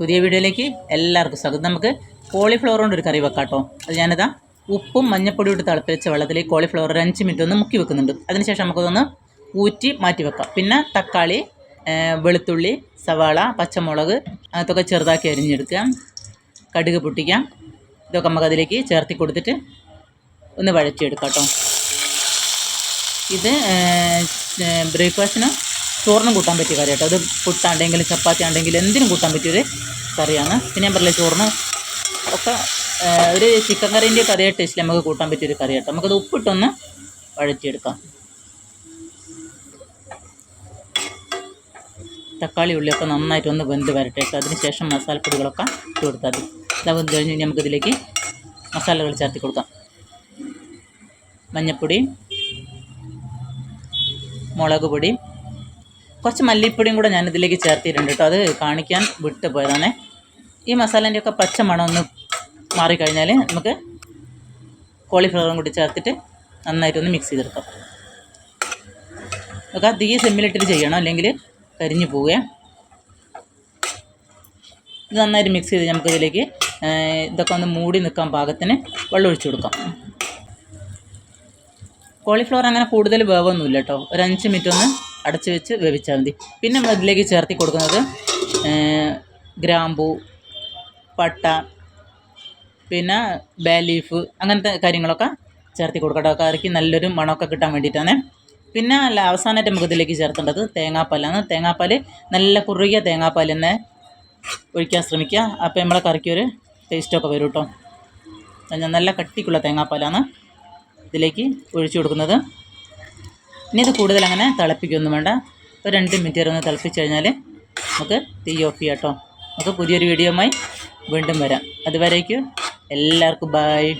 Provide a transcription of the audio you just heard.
പുതിയ വീഡിയോയിലേക്ക് എല്ലാവർക്കും സ്വാഗതം. നമുക്ക് കോളിഫ്ലവർ കൊണ്ട് ഒരു കറി വെക്കാം കേട്ടോ അത് ഞാനിതാ ഉപ്പും മഞ്ഞപ്പൊടിയും ഇട്ട് തിളപ്പിച്ച വെള്ളത്തിൽ കോളിഫ്ലവർ ഒരു അഞ്ച് മിനിറ്റ് ഒന്ന് മുക്കി വെക്കുന്നുണ്ട്. അതിനുശേഷം നമുക്കതൊന്ന് ഊറ്റി മാറ്റി വെക്കാം. പിന്നെ തക്കാളി വെളുത്തുള്ളി സവാള പച്ചമുളക് അതൊക്കെ ചെറുതാക്കി അരിഞ്ഞെടുക്കുക. കടുക് പൊട്ടിക്കാം. ഇതൊക്കെ നമുക്ക് അതിലേക്ക് ചേർത്തി കൊടുത്തിട്ട് ഒന്ന് വഴറ്റിയെടുക്കാം കേട്ടോ. ഇത് ബ്രേക്ക്ഫാസ്റ്റിന് ചോറിനും കൂട്ടാൻ പറ്റിയ കറി കേട്ടോ അത് പുട്ടാണ്ടെങ്കിലും ചപ്പാത്തി ആണ്ടെങ്കിലും എന്തിനും കൂട്ടാൻ പറ്റിയൊരു കറിയാണ്. പിന്നെ ഞാൻ പറഞ്ഞില്ല ചോറിന് ഒക്കെ ഒരു ചിക്കൻ കറീന്റെ ഒക്കെ ടേസ്റ്റിൽ നമുക്ക് കൂട്ടാൻ പറ്റിയൊരു കറി കേട്ടോ നമുക്കത് ഉപ്പിട്ടൊന്ന് വഴറ്റിയെടുക്കാം. തക്കാളി ഉള്ളിയൊക്കെ നന്നായിട്ട് ഒന്ന് വെന്ത് വരട്ടെ. അതിന് ശേഷം മസാലപ്പൊടികളൊക്കെ ഇട്ട് കൊടുത്താൽ മതി. ഇതാ വെന്ത് കഴിഞ്ഞ് നമുക്കിതിലേക്ക് മസാലകൾ ചേർത്തി കൊടുക്കാം. മഞ്ഞൾപ്പൊടി മുളക് പൊടി കുറച്ച് മല്ലിപ്പൊടിയും കൂടെ ഞാൻ ഇതിലേക്ക് ചേർത്തിട്ടുണ്ട് കേട്ടോ. അത് കാണിക്കാൻ വിട്ടു പോയതാണേ ഈ മസാലേന്റെ ഒക്കെ പച്ച മണം ഒന്ന് മാറിക്കഴിഞ്ഞാൽ നമുക്ക് കോളിഫ്ലവറും കൂടി ചേർത്തിട്ട് നന്നായിട്ടൊന്ന് മിക്സ് ചെയ്തെടുക്കാം. ഒക്കെ തീ സെമ്മിലിട്ടിട്ട് ചെയ്യണം. അല്ലെങ്കിൽ കരിഞ്ഞു പോവുക ഇത് നന്നായിട്ട് മിക്സ് ചെയ്ത് നമുക്കിതിലേക്ക് ഇതൊക്കെ ഒന്ന് മൂടി നിൽക്കാൻ പാകത്തിന് വെള്ളം ഒഴിച്ചു കൊടുക്കാം. കോളിഫ്ലവർ അങ്ങനെ കൂടുതൽ വേവൊന്നുമില്ല കേട്ടോ. ഒരു അഞ്ച് മിനിറ്റ് ഒന്ന് അടച്ച് വെച്ച് വേവിച്ചാൽ മതി. പിന്നെ നമ്മൾ ഇതിലേക്ക് ചേർത്തി കൊടുക്കുന്നത് ഗ്രാമ്പൂ പട്ട പിന്നെ ബേ ലീഫ് അങ്ങനത്തെ കാര്യങ്ങളൊക്കെ ചേർത്തി കൊടുക്കട്ടോ കറിക്ക് നല്ലൊരു മണമൊക്കെ കിട്ടാൻ വേണ്ടിയിട്ടാണ്. പിന്നെ അല്ല അവസാനമായിട്ട് നമുക്ക് ഇതിലേക്ക് ചേർത്തേണ്ടത് തേങ്ങാപ്പാലാണ്. തേങ്ങാപ്പാൽ നല്ല കുറുകിയ തേങ്ങാപ്പാൽ തന്നെ ഒഴിക്കാൻ ശ്രമിക്കുക. അപ്പോൾ നമ്മളെ കറിക്ക് ഒരു ടേസ്റ്റൊക്കെ വരും കേട്ടോ. നല്ല കട്ടിക്കുള്ള തേങ്ങാപ്പാലാണ് ഇതിലേക്ക് ഒഴിച്ചു കൊടുക്കുന്നത്. ഇനി ഇത് കൂടുതൽ അങ്ങനെ തിളപ്പിക്കൊന്നും വേണ്ട. ഒരു രണ്ട് മിനിറ്റ് വരെ ഒന്ന് തിളപ്പിച്ച് കഴിഞ്ഞാൽ നമുക്ക് തീ ഓഫ് ചെയ്യാം കേട്ടോ. നമുക്ക് പുതിയൊരു വീഡിയോയുമായി വീണ്ടും വരാം. അതുവരേക്കും എല്ലാവർക്കും ബായ്